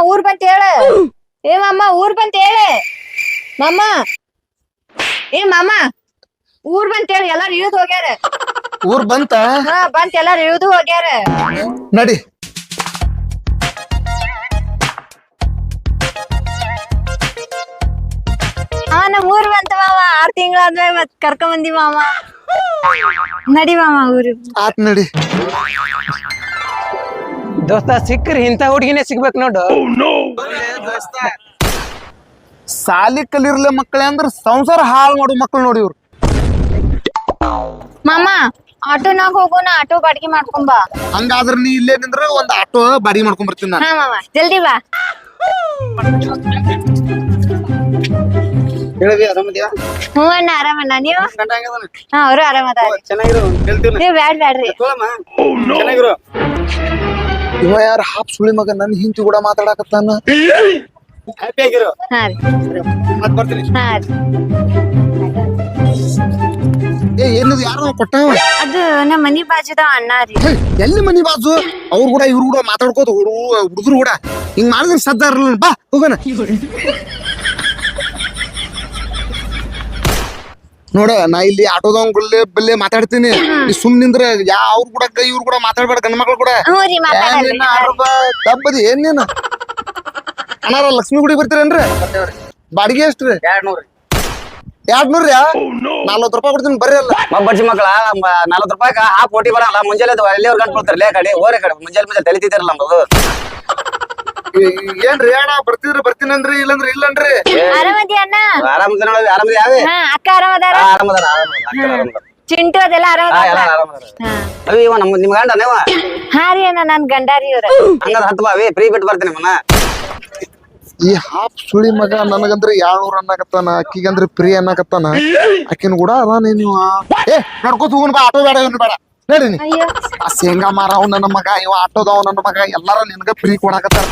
ಏ ಮಾಮ ಏ ಮಾಮ ಊರ್ ಬಂತ ಹೇಳ ಏ ಮಾಮ ಊರ್ ಬಂತ ಹೇಳ ಮಾಮ ಏ ಮಾಮ ಊರ್ ಬಂತ ಹೇಳ ಎಲ್ಲಾರು ಇಳಿದು ಹೋಗ್ಯಾರ ಊರ್ ಬಂತ ಹಾ ಬಂತ ಎಲ್ಲಾರು ಇಳಿದು ಹೋಗ್ಯಾರ ನಡಿ ಹಾ ನಮ್ ಊರ್ ಬಂತ ಮಾಮ ಆರ್ ತಿಂಗಳಾದ್ಮೇಲೆ ಮತ್ ಕರ್ಕೊಂಡ್ ಬಂದಿ ಮಾಮ ನಡಿ ಮಾಮ ಊರು ಆತ್ ನಡಿ ದೋಸ್ತ ಸಿಕ್ಕ್ರಿ ಇಂಥ ಹುಡುಗಿನೇ ಸಿಗ್ಬೇಕು ನೋಡು. ಸಾಲಿ ಕಲಿರ್ಲ ಮಕ್ಕಳೇ ಅಂದ್ರ ಸಂಸಾರ ಹಾಳು ಮಾಡೋ ಮಕ್ಕಳು ನೋಡಿ ಇವ್ರು. ಮಾಮ ಆಟೋನಾಗ ಹೋಗೋಣ ಆಟೋ ಬಾಡಿಗೆ ಮಾಡ್ಕೊಂಬಾ ಹಂಗಾದ್ರ ನೀ ಇಲ್ಲೇ ನಿಂದ್ರ ಒಂದ್ ಆಟೋ ಬಾಡಿಗೆ ಮಾಡ್ಕೊಂಡ್ ಬರ್ತೀನಿ ನಾನು. ಹಾ ಮಾಮ ಜಲ್ದಿ ಬಾ. ಹೇಳಿವಿ ಆರಾಮದ್ಯಾ? ಹ್ಞೂ ಅಣ್ಣ ಆರಾಮಣ್ಣ ನೀವು? ಗಂಡ ಹೆಂಗದಾನ ಹಾ ಅವರು ಆರಾಮ ಚೆನ್ನಾಗಿರೋ ಹೇಳ್ತೀವಿ ನೀವ್ ಬ್ಯಾಡ್ ಬ್ಯಾಡ್ರಿ. ತೋಳಮ್ಮ ಚೆನ್ನಾಗಿರು. ಇವ ಯಾರ ಹಾಪ್ ಸುಳಿ ಮಗ? ನನ್ ಹಿಂತಿ ಕೂಡ ಮಾತಾಡಕತ್ತಾನ. ಹ್ಯಾಪಿ ಆಗಿರೋ. ಹಾ ರೀ. ಮತ್ ಬರ್ತೀನಿ. ಹಾ ರೀ. ಏ ಏನಿದು ಯಾರೋ ಕೊಟ್ಟಾವ ಅದು ನಮ್ಮ ಮನಿ ಬಾಜುದ ಅಣ್ಣ ರೀ. ಹೇ, ಎಲ್ಲಿ ಮನಿ ಬಾಜು? ಅವ್ರು ಕೂಡ ಇವ್ರು ಕೂಡ ಮಾತಾಡ್ಕೋತ ಹುಡು ಹುಡುಗರು ಕೂಡ. ಹಿಂಗ್ ಮಾಡಿದ್ರೆ ಸದ್ದ ಇರಲ್ಲ ಬಾ ಹೋಗೋಣ. ನೋಡ ನಾ ಇಲ್ಲಿ ಆಟೋದವ್ಗಳೇ ಬಲ್ಲೆ ಮಾತಾಡ್ತೀನಿ. ನೀ ಸುಮ್ ನಿಂದ್ರ ಯಾ ಅವ್ರ ಕೂಡ ಇವ್ರು ಕೂಡ ಮಾತಾಡ್ಬೇಡ ಗಂಡ ಮಕ್ಳು ಕೂಡ. ಹ್ಞೂ ಮಾತಾಡಲ್ಲ ಮಾತಾಡಲ್ರಿ ಏನ್ ನೀನು? ಅಣ್ಣಾರ ಲಕ್ಷ್ಮಿ ಗುಡಿ ಬರ್ತೀರೇನ್ರಿ? ಬಾಡಿಗೆ ಎಷ್ಟ್ರಿ ಎರಡ್ ನೂರು ಎರಡ್ ನೂರ್ರಿ ನಲ್ವತ್ತು ರೂಪಾಯಿ ಕೊಡ್ತೀನಿ ಬರ್ರಿ ಅಲ್ಲ. ಬಡ್ಸಿ ಮಕ್ಕಳ ನಲ್ವತ್ತು ರೂಪಾಯಿ ಹಾಫ್ ಓಟಿ ಬರಲ್ಲ ಮುಂಜಾನೆ ಎಲ್ಲಿವ್ರು ಗಂಟು ಕೊಡ್ತಾರೆ ಲೇ ಕಡೆ ಓರೆ ಕಡೆ ಮುಂಜಾನೆ ಮುಂಜಾನೆ ತಲಿತಿದ್ದಾರಲ್ಲ ನಮ್ಮದು ಏನ್ರಿ ಅಣ್ಣ ಬರ್ತಿದ್ರು ಬರ್ತೀನಂದ್ರಿ ಇಲ್ಲಂದ್ರ ಇಲ್ಲನ್ರಿ? ಆರಾಮದಿ ಅಣ್ಣ? ಆರಾಮದ ನೋಡಿ ಆರಾಮದ ಯಾವೇ ಹಾ ಅಕ್ಕ ಆರಾಮದಾರ? ಆರಾಮದಾರ ಚಿಂಟು ಅದೆಲ್ಲ ಆರಾಮದಾರ? ಹಾ ಅವಿ ಇವ ನಮ್ಮ ನಿಮ್ ಗಂಡ ನೀವ ಹಾ ರೀ ಅಣ್ಣ ನನ್ ಗಂಡಾರಿ ಇವ್ರ. ಹಂಗಾರ ಹತ್ತು ಬಾವಿ ಫ್ರೀ ಬಿಟ್ಟು ಬರ್ತೀನಿ ಮನ. ಈ ಹಾಪ್ ಸುಳಿ ಮಗ ನನಗಂದ್ರೆ ಯಾಳ್ನೂರ್ ಅನ್ನಕತ್ತಾನ ಅಕ್ಕಿಗಂದ್ರೆ ಪ್ರಿಯ ಅನ್ನಕತ್ತಾನ ಅಕ್ಕಿನ ಕೂಡ ಅದಾನ ನೀವು. ಏ ನಡ್ಕೋತ ಹೋಗುನ್ ಬಾ ಆಟೋ ಬೇಡ ಇವನು ಬೇಡ. ನಡಿ ನೀ. ಅಯ್ಯೋ. ಆ ಶೇಂಗಾ ಮಾರವ್ ನನ್ನ ಮಗ ಇವ ಆಟೋದವ ನನ್ನ ಮಗ ಎಲ್ಲಾರ ನಿನಗ ಫ್ರೀ ಕೊಡಾಕತ್ತಾರ.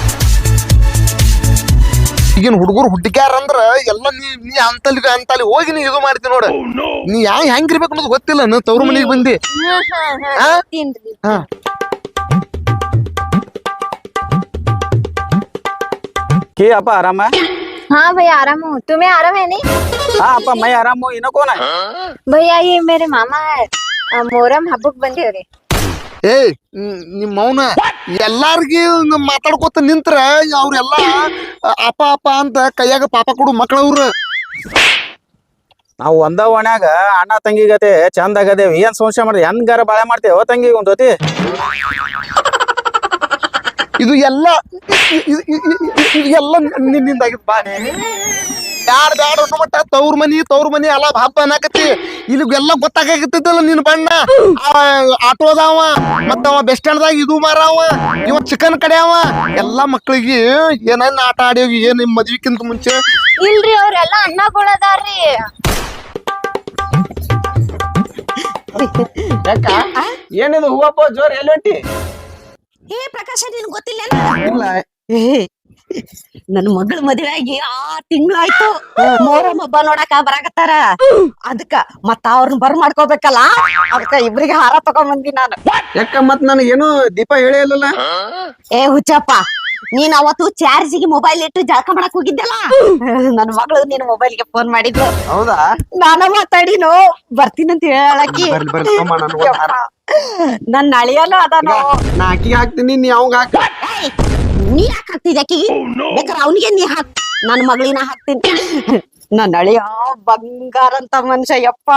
ಈಗಿನ ಹುಡುಗರು ಹುಟ್ಟಿಕ್ಯಾರ ಅಂದ್ರ ಎಲ್ಲ ನೀ ನೀ ಅಂತಲ್ಲಿ ಅಂತಲ್ಲಿ ಹೋಗಿ ನೀ ಇದು ಮಾಡ್ತಿ ನೋಡ ನೀ ಯಾ ಹೆಂಗಿರ್ಬೇಕು ಅನ್ನೋದು ಗೊತ್ತಿಲ್ಲ ನಾ ತವ್ರ ಮನೆಗೆ ಬಂದಿ ಹಾ ಹಾ ಹಾ ಹಾ? ತಿನ್ರಿ ಹಾ की अपा आराम है हाँ भैया आराम हूँ तुम्हें आराम है नहीं हाँ अपा मैं आराम हूँ इनो कौन है भैया ये मेरे मामा है ಆ, ಮೊಹರಂ ಹಬ್ಬಕ್ ಬಂದಿವ್ರಿ ಏ ನಿಮ್ಮ ಮೌನ ಎಲ್ಲಾರ್ಗಿ ಮಾತಾಡ್ಕೋತ ನಿಂತ್ರ ಅವ್ರೆಲ್ಲ ಅಪ್ಪ ಅಪ್ಪ ಅಂತ ಕೈಯಾಗ ಪಾಪ ಕೊಡು ಮಕ್ಕಳವ್ರ ನಾವು ಒಂದ ಓಣ್ಯಾಗ ಅಣ್ಣ ತಂಗಿ ಗತೆ ಚಂದ ಆಗದೇವಿ. ಏನ್ ಸಂಶಯ ಮಾಡಿದೆ? ಹೆಂಗಾರ ಬಾಳೆ ಮಾಡ್ತೇವ ತಂಗಿ ಒಂದ್ ಜೊತೆ ಇದು ಎಲ್ಲ ಎಲ್ಲ ನಿನ್ನಿಂದಾಗಿತ್ತು ಬಾ. ಯಾರ್ ಬ್ಯಾಡ ಅನ್ನೋ ಮಟ್ಟ ತವ್ರ ಮನಿ ತವ್ರ ಮನಿ ಅಲ್ಲ ಹಬ್ಬ ಅನ್ನಕತ್ತಿ. ಇಲ್ಲಿಗೆಲ್ಲ ಗೊತ್ತಾಗತ್ತಿದ್ದಲ್ಲ ನಿನ್ ಬಣ್ಣ. ಅವ ಆಟೋದವ ಮತ್ತ ಅವ ಸ್ಟ್ಯಾಂಡ್ ದಾಗ ಇದು ಮಾರವ ಇವ ಚಿಕನ್ ಕಡೆಯವ ಎಲ್ಲಾ ಮಕ್ಳಿಗೆ ಏನನ್ನ ಆಟ ಆಡ್ಯೋಗಿ ಏನ್ ನಿಮ್ ಮದ್ವಿಕ್ಕಿಂತ ಮುಂಚೆ? ಇಲ್ರಿ ಅವ್ರೆಲ್ಲ ಅಣ್ಣಗಳದಾರ್ರಿ ಏನಿದು ಹೂವಪ್ಪ ಜೋರ್ ಎಲ್ಲಿ ಹೇ ಏ ಪ್ರಕಾಶ ನಿನ್ ಗೊತ್ತಿಲ್ಲ ಇಲ್ಲ. ಏ ನನ್ ಮಗಳ ಮದ್ವೆ ಆಗಿ ಆ ತಿಂಗ್ಳಾಯ್ತು. ಮೊಹರಂ ಹಬ್ಬ ನೋಡಾಕ ಬರಾಕತ್ತಾರ. ಅದಕ್ಕ ಮತ್ತ ಅವ್ರನ್ನ ಬರ್ ಮಾಡ್ಕೋಬೇಕಲ್ಲ? ಅದಕ್ಕ ಇಬ್ರಿಗೆ ಹಾರ ತಗೊಂಡ್ ಬಂದಿ ನಾನು ಯಾಕ ಮತ್ ನನಗೇನು ದೀಪ ಹೇಳೇ ಇಲ್ಲಲ್ಲ? ಏ ಹುಚ್ಚಪ್ಪ ನೀನ್ ಅವತ್ತು ಚಾರ್ಜಿಗೆ ಮೊಬೈಲ್ ಇಟ್ಟು ಜಳಕ ಮಾಡಕ್ ಹೋಗಿದ್ದಲ್ಲ? ನನ್ ಮಗಳು ಮೊಬೈಲ್ ಮೊಬೈಲ್ಗೆ ಫೋನ್ ಮಾಡಿದ್ರು ಹೌದಾ? ನಾನ ಮಾತಾಡಿನೋ? ಬರ್ತೀನಂತ ಬರ್ಲಿ ಬರ್ಲಿ ತಮ್ಮ ನನ್ಗ್ ಒಂದ್ ಹಾರ. ನನ್ ಅಳಿಯಲ್ಲ ಅದಾನೋ? ನಾ ಅಕ್ಕಿಗೆ ಹಾಕ್ತೀನಿ ನೀ ಅವಂಗ ಹಾಕ. ಏಯ್, ನೀ ಯಾಕೆ ಹಾಕ್ತಿದ್ಯ ಅಕ್ಕಿಗೆ ಬೇಕಾದ್ರೆ ಅವನಿಗೆ ನೀ ಹಾಕ್ ನನ್ನ ಮಗಳಿನ ಹಾಕ್ತೀನಿ ನನ್ನ ಅಳಿಯ ಬಂಗಾರ ಅಂತ ಮನುಷ್ಯ ಯಪ್ಪ.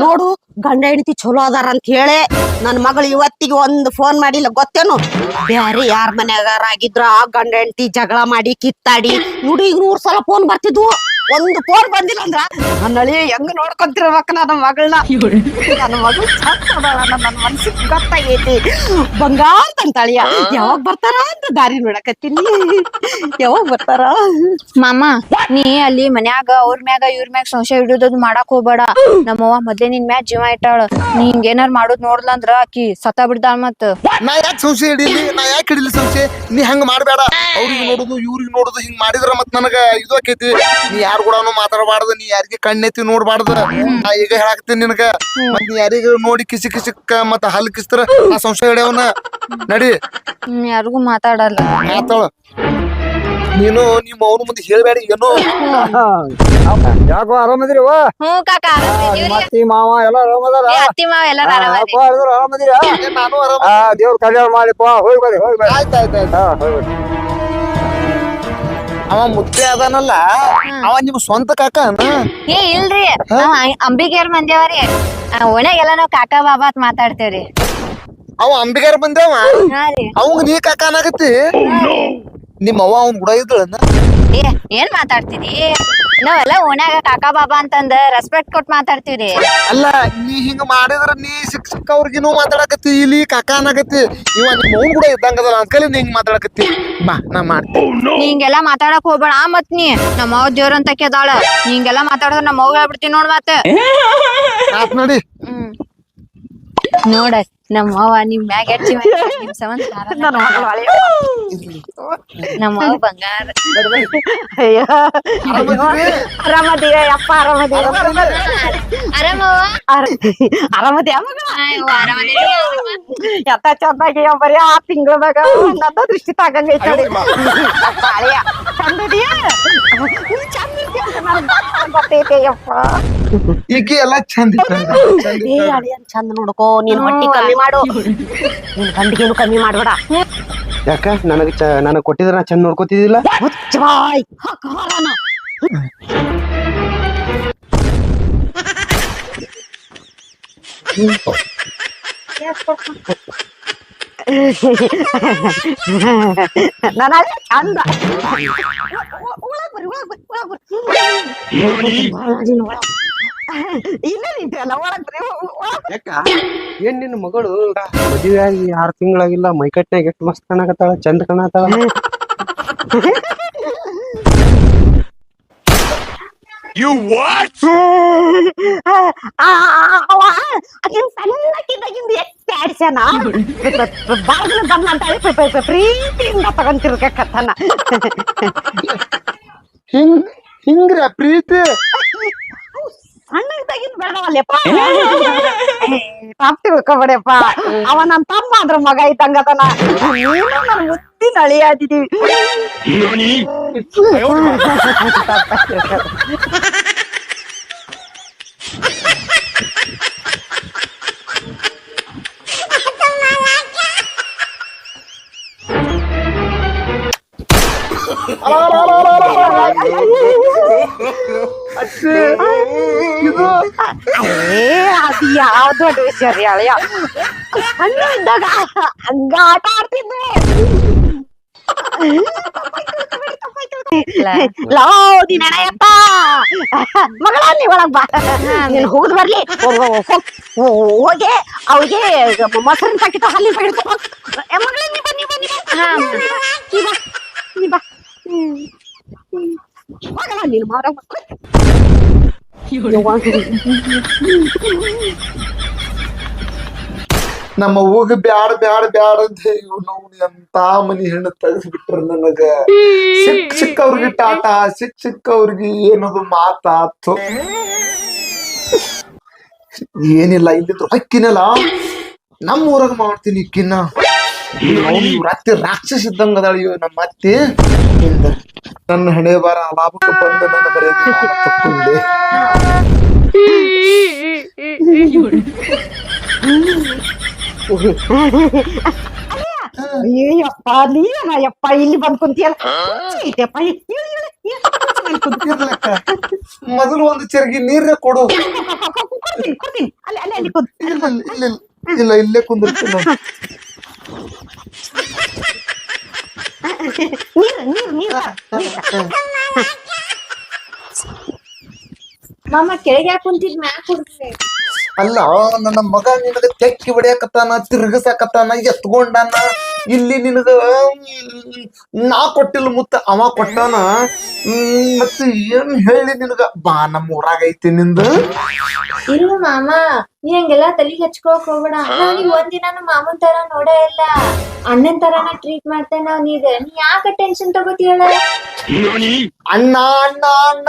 ನೋಡು ಗಂಡ ಹೆಂಡತಿ ಚಲೋ ಅದಾರ ಅಂತ ಹೇಳಿ ನನ್ನ ಮಗಳು ಇವತ್ತಿಗೆ ಒಂದು ಫೋನ್ ಮಾಡಿಲ್ಲ. ಗೊತ್ತೇನು? ಬೇರೆ ಯಾರ ಮನ್ಯಾಗಾರ ಆಗಿದ್ರ ಗಂಡ ಹೆಂಡತಿ ಜಗಳ ಮಾಡಿ ಕಿತ್ತಾಡಿ ನೋಡಿ ಈಗ ನೂರ್ ಸಲ ಫೋನ್ ಬರ್ತಿದ್ವು. ಒಂದು ಫೋನ್ ಬಂದಿಲ್ಲ ಅಂದ್ರ ನನ್ನ ಅಳಿ ಹೆಂಗ್ ನೋಡ್ಕೊಂತಿರ್ಬೇಕ ನನ್ನ ಮಗಳನ್ನ ನನ್ನ ಮಗಳು ನನ್ನ ಮನ್ಸಿಗೆ ಗೊತ್ತಾಗೈತಿ. ಬಂಗಾರ ಅಂತ ಅಳಿಯ ಯಾವಾಗ ಬರ್ತಾರ ಅಂತ ದಾರಿ ನೋಡಕತ್ತೀನಿ. ಯಾವಾಗ ಬರ್ತಾರ? ಮಾಮ ನೀ ಅಲ್ಲಿ ಮನ್ಯಾಗ ಅವ್ರ ಮ್ಯಾಗ ಇವ್ರ ಮ್ಯಾಗ ಸಂಶಯ ಹಿಡಿಯೋದ್ ಮಾಡಕ್ ಹೋಗ್ಬೇಡ. ನಮ್ಮವ್ವ ಮೊದ್ಲೇ ನಿನ್ ಮ್ಯಾಗ ಜೀವ ಇಟ್ಟಾಳ. ನೀ ಹಿಂಗೇನಾರ ಏನಾರ ಮಾಡೋದ್ ನೋಡ್ಲಂದ್ರ ಆಕಿ ಸತ್ತ ಬಿಡ್ತಾಳ ಮತ್. ನಾ ಯಾಕೆ ಸಂಶಯ ಹಿಡೀಲಿ? ನಾ ಯಾಕೆ ಹಿಡಿಲಿ ಸಂಶಯ? ನೀ ಹೆಂಗ್ ಮಾಡ್ಬೇಡ? ಅವ್ರಿಗೆ ನೋಡುದು ಇವ್ರಿಗೆ ನೋಡುದು ಹಿಂಗ್ ಮಾಡಿದ್ರ ಮತ್ ನನಗ ಇದು ಆಕೈತಿ. ನೀ ಯಾರ ಕೂಡ ಮಾತಾಡಬಾರ್ದು ನೀ ಯಾರಿಗೆ ಕಣ್ಣೆತ್ತಿ ನೋಡಬಾರ್ದು. ನಾ ಈಗ ಹೇಳಾಕ್ತೀನಿ ನಿನಗ. ಮತ್ ನೀ ಯಾರಿಗ ನೋಡಿ ಕಿಸಿ ಕಿಸಿಕ್ಕ ಮತ್ತ ಹಲ್ ಕಿಸ್ತರ ಆ ಸಂಶಯ ಹಿಡಿಯವನ ನಡಿ. ಹ್ಮ್ ಯಾರಿಗೂ ಮಾತಾಡಲ್ಲ. ಮಾತಾಳ. ನೀನು ನಿಮ್ಮ ಅವ್ರ ಮುಂದೆ ಹೇಳ್ಬೇಡ ಏನೋ. ಯಾಕೋ ಆರಾಮದಿರಿ ವಾ ಹ್ಞೂ ಕಾಕ ಆರಾಮಿದೀವ್ರಿ? ಮತ್ತಿ ಮಾವ ಎಲ್ಲ ಆರಾಮದಾರ ಏ, ಅತ್ತಿ ಮಾವ ಎಲ್ಲಾರು ಆರಾಮದಿ ಆರಾಮದಿರ ನಾನು ಆರಾಮ. ಆ ದೇವ್ರ ಕಲ್ಯಾಣ ಮಾಡಿಪ್ಪ ಹೋಗಿ ಬರ್ರಿ ಹೋಗಿ ಬರ್ರಿ ಆಯ್ತು ಆಯ್ತು ಆಯ್ತು. ಹಾ ಹೋಗಿ ಬರ್ರಿ ಅವ ಮುತ್ತೆ ಅದಾನಲ್ಲ ಅವ ನಿಮ್ ಸ್ವಂತ ಕಾಕ ಏ ಇಲ್ರಿ. ನಾವ್ ಅಂ- ಅಂಬಿಗೇರ್ ಬಂದೇವ್ರಿ ಒಣಗೆಲ್ಲ ನಾವ್ ಕಾಕ ಬಾಬಾ ಅಂತ ಮಾತಾಡ್ತೇವ್ರಿ. ಅವ ಅಂಬಿಗಾರ ಬಂದೇವ ಹಾ ರೀ. ಅವಂಗ ನೀ ಕಾಕ ಅನ್ನಾಗತ್ತಿ ನಿಮ್ಮ ಅವ್ವ ಅವ್ನ ಕೂಡ ಇದ್ದಳನ್ನ? ಏ ಏನ್ ಮಾತಾಡ್ತೀರಿ ನಾವೆಲ್ಲ ಓಣ್ಯಾಗ ಕಾಕ ಬಾಬಾ ಅಂತಂದ ರೆಸ್ಪೆಕ್ಟ್ ಕೊಟ್ ಮಾತಾಡ್ತೀವ್ರಿ. ಅಲ್ಲ ನೀ ಹಿಂಗ ಮಾಡಿದ್ರ ನೀ ಸಿಕ್ ಸಿಕ್ಕ ಅವ್ರಿಗಿನೂ ಮಾತಾಡಕತ್ತಿ ಇಲ್ಲಿ ಕಾಕ ಅನ್ನಕತ್ತಿ. ಇವ ನಿಮ್ಮ ಅವ್ನ ಕೂಡ ಇದ್ದಂಗದಲ್ಲ ಅಂಕಲ್ ನೀ ಹಿಂಗ್ ಮಾತಾಡಕತ್ತಿ. ಬಾ ನಾ ಮಾಡ್ತೀನಿ. ಹಿಂಗೆಲ್ಲ ಮಾತಾಡಕ್ ಹೋಗ್ಬೇಡ. ಆ ಮತ್ ನೀ ನಮ್ಮ ಅವ್ವ ದೇವ್ರ ಅಂತ ಕೇದಾಳ. ಹಿಂಗೆಲ್ಲ ಮಾತಾಡಿದ್ರ ನಮ್ಮ ಅವ್ವ ಹೇಳ್ಬಿಡ್ತೀನಿ ನೋಡ್ ಮತ್ತೆ ಆತ್ ನೋಡಿ. ಹ್ಮ್. ನೋಡ ನಮ್ಮ ಅವ್ವ ನಿಮ್ ಮ್ಯಾಗ ಹೆಚ್ಚಿ ನಿಮ್ ಸಂಬಂಧ ನನ್ನ ಮಗಳು ಅಳಿಯ. ನಮ್ಮ ಅವ್ವ ಬಂಗಾರ. ಅಯ್ಯೋ ಆರಾಮದಿಯ ಯಪ್ಪ ಆರಾಮದಿಯ ಆರಾಮವ್ವ ಆರಾಮದಿಯ ಮಗಳ ಆಯ್ವ್ ಆರಾಮದೀನಿ ಅವ್ವ. ಎತ್ತ ಚಂದಾಗಿ ಬರೀ ಆ ತಿಂಗಳದಾಗ ನನ್ನ ದೃಷ್ಟಿ ತಾಗಂಗೈತೆ ನೋಡಿ. ಯಪ್ಪ ಅಳಿಯ ಚಂದದಿಯ? ನೀ ಚಂದ ಇದ್ಯಾ ಅಂತ ನನ್ಗ್ ಗೊತ್ತೈತೆ ಯಪ್ಪ. ಈಕಿ ಎಲ್ಲ ಚಂದ ಚಂದ ಏ. ಅಳಿಯನ್ ಚಂದ ನೋಡ್ಕೋ ನೀನ್ ಹೊಟ್ಟಿ ಕಮ್ಮಿ ಮಾಡು. ನಿನ್ ಗಂಡಿಗೇನು ಕಮ್ಮಿ ಮಾಡ್ಬೇಡ. ಯಾಕ? ನನಗ ನನಗ್ ಕೊಟ್ಟಿದ್ರ ನಾ ಚಂದ ನೋಡ್ಕೊತಿದಿಲ್ಲ ಮುಚ್ಚ ಬಾಯ್ ಹಾಕ ಹಾರನ ನನ್ನ ಚಂದ. ಒಳಗ್ ಬರ್ರಿ ಒಳಗ್ ಬರ್ರಿ ಒಳಗ್ ಬರ್ರಿ. ಒಳಗಿನ ಒಳಗ್. ಇಲ್ಲೇ ನಿಂತಿಯಲ್ಲ ಒಳಗ್ ಬರ್ರಿ ಒಳಗ್ ಯಾಕ? ಏನ್ ನಿನ್ನ ಮಗಳು? ಮದುವೆ ಆಗಿ ಆರ್ ತಿಂಗಳಾಗಿಲ್ಲ ಮೈಕಟ್ನಾಗ ಎಷ್ಟು ಮಸ್ತ್ ಕಾಣಕತ್ತಾಳ ಚಂದ ಕಾಣತಾಳ ಆ, ಅವ ಆಕಿನ್ ಸಣ್ಣಕ್ಕಿದ್ದಾಗಿಂದ ಎಷ್ಟು ಆಡ್ಸ್ಯಾನ ಬಾಗಿಲು ಬಂದ ಅಂತ ಪ್ರೀತಿಯಿಂದ ಹಿಂಗ ಹಿಂಗ್ ಹಿಂಗ್ರ ಪ್ರೀತಿ? ತಿಳ್ಕೊಬೇಡಪ್ಪ ಅವ ನನ್ ತಮ್ಮ ಅದ್ರ ಮಗ ಇದ್ದಂಗದನ ನೀನು ಮುದ್ದಿನ ಅಳಿಯಾದಿದೀವಿ ಇದು ಏ ಅದು ಯಾವ ದೊಡ್ಡ ವಿಷಯ ರೀ ಅಳಿಯ ಸಣ್ಣ ಇದ್ದಾಗ ಹಂಗ ಆಟ ಆಡ್ತಿದ್ದೆ ಲೋ ನೀನ್ ಅಣ್ಣಯ್ಯಪ್ಪ ಮಗಳ ನೀ ಒಳಗ್ ಬಾ ನೀನ್ ಹೋಗುದ್ ಬರ್ಲಿ ಹೋಗ್- ಹೋಗ್- ಹೋಗ್. ಹೋ- ಹೋಗಿ ಅವಿಗೆ ಮೊಸರಿನ ಪ್ಯಾಕೆಟ್ ಹಾಲಿನ ಪ್ಯಾಕೆಟ್ ತಗೊಂಡ್ ಏ ಮಗಳೇ ನೀ ಬನ್ನಿ ಬನ್ನಿ ಹಾ. ನೀ ಬಾ ನೀ ಮಗಳ ನೀನು ಮಾಡ ನಮ್ಮ ಅವ್ವಗ ಬ್ಯಾಡ ಬ್ಯಾಡ ಬ್ಯಾಡ ಅಂತ ಹೇಳಿ ಎಂತ ಮನಿ ಹೆಣ್ಣು ತಗಸ್ ಬಿಟ್ರ ನನಗ. ಸಿಕ್ ಸಿಕ್ಕವ್ರಿಗೆ ಟಾಟಾ ಸಿಕ್ ಸಿಕ್ಕವ್ರಿಗೆ ಏನದು ಮಾತಾತು ಏನಿಲ್ಲ, ಇಲ್ಲಿದ್ರು. ಹಕ್ಕಿನಲ್ಲ. ನಮ್ಮ ಊರಾಗ ಮಾಡ್ತೀನಿ ಇಕ್ಕಿನ. ಇವ್ರ ರಾಕ್ಷಸ ಇದ್ದಂಗ ಅದಾಳ ಇವ್ ನಮ್ಮ ಅತ್ತೆ ಹಿಂದ ನನ್ನ ಹಣೆ ಬಾರ ಲಾಭಕ್ಕೆ ಬಂದ ನನ್ನ ಬರೆಯೋದು ತಕ್ಕೊಂಡೆ ಅಯ್ಯಪ್ಪ ನೀನ ಯಪ್ಪ ಇಲ್ಲಿ ಬಂದ್ ಕುಂತಿಯಲ್ಲ ಐತೆಪ್ಪ ಮೊದಲು ಒಂದು ಚರ್ಗಿ ನೀರೇ ಕೊಡು ಇಲ್ಲ ಇಲ್ಲ ಕುಂದಿರ್ತೀನಿ. ನೀರು ನೀರು ನೀರು ಮಾಮ, ಕೆಳಗೆ ಯಾಕೆ ಕುಂತಿದ್ ಮ್ಯಾಕ್ ಅಲ್ಲ, ನನ್ನ ಮಗ ನಿನಗೆ ತೆಕ್ಕಿ ಹೊಡಿಯಕತ್ತಾನ, ತಿರುಗಿಸಕತ್ತಾನ, ಎತ್ಕೊಂಡಾನ? ಇಲ್ಲಿ ನಿನಗ ನಾ ಕೊಟ್ಟಿಲ್ಲ ಮುತ್ತ ಅವ ಕೊಟ್ಟಾನ. ಮತ್ತ ಏನ್ ಹೇಳಿ ನಿನಗ? ಬಾ ನಮ್ಮ ಊರಾಗ ಐತಿ ನಿಂದ. ಇಲ್ಲ ಮಾಮ ನೀ ಹಂಗೆಲ್ಲ ತಲಿ ಹಚ್ಕೊಳಕ್ ಹೋಗ್ಬೇಡ. ನೀ ಒಂದಿನ ಮಾಮನ್ ತರ ನೋಡೇ ಇಲ್ಲ. ಅಣ್ಣನ್ ತರಾನ ಟ್ರೀಟ್ ಮಾಡ್ತೇನೆ ನಾವ್ ನೀಗ ನೀ ಯಾಕ ಟೆನ್ಷನ್ ತಗೋತಿಯಲ್ಲ? ಅಣ್ಣ ಅಣ್ಣ ಅಣ್ಣ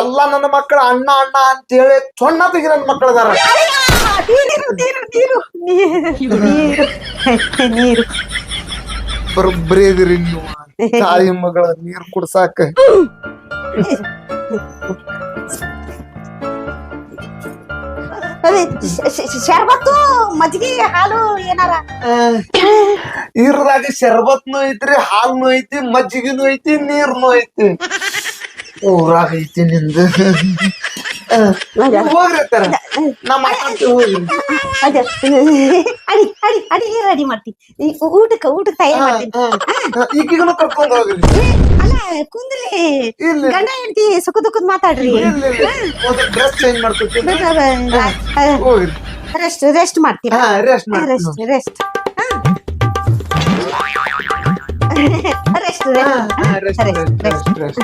ಎಲ್ಲಾ ನನ್ನ ಮಕ್ಕಳ ಅಣ್ಣ ಅಣ್ಣ ಅಂತೇಳಿ ಸೊಣ್ಣ ತೆಗಿ ನನ್ನ ಮಕ್ಕಳದಾರ ನೀರು ನೀರು ನೀರು. ನೀರು. ನೀರು ನೀರು. ಬರೋಬ್ಬರಿ ಇದೀರಿ ನೀವು. ತಾಯಿ ಮಗಳ ನೀರ್ ಕುಡ್ಸಾಕ. ಶರ್ಬತ್ತು ಮಜ್ಜಿಗೆ ಹಾಲು ಏನಾರ? ಇರ್ರಾಗ ಶರ್ಬತ್ನು ಐತ್ರಿ ಹಾಲ್ನು ಐತಿ ಮಜ್ಜಿಗೆನು ಐತಿ ನೀರ್ನು ಐತಿ. ಊರಾಗ ಐತಿ ನಿಂದ. ಅಡಿಗೆ ರೆಡಿ ಮಾಡ್ತೀನಿ ಊಟಕ್ಕೆ ಊಟಕ್ಕೆ ತಯಾರು ಮಾಡ್ತೀನಿ. ಅಲ್ಲ ಕುಂದ್ರಿ. ಗಂಡ ಹೆಂಡತಿ ಸುಖ ದುಃಖದ ಮಾತಾಡ್ರಿ. ರೆಸ್ಟ್ ರೆಸ್ಟ್ ಮಾಡ್ತೀನಿ. Rest rest rest rest rest rest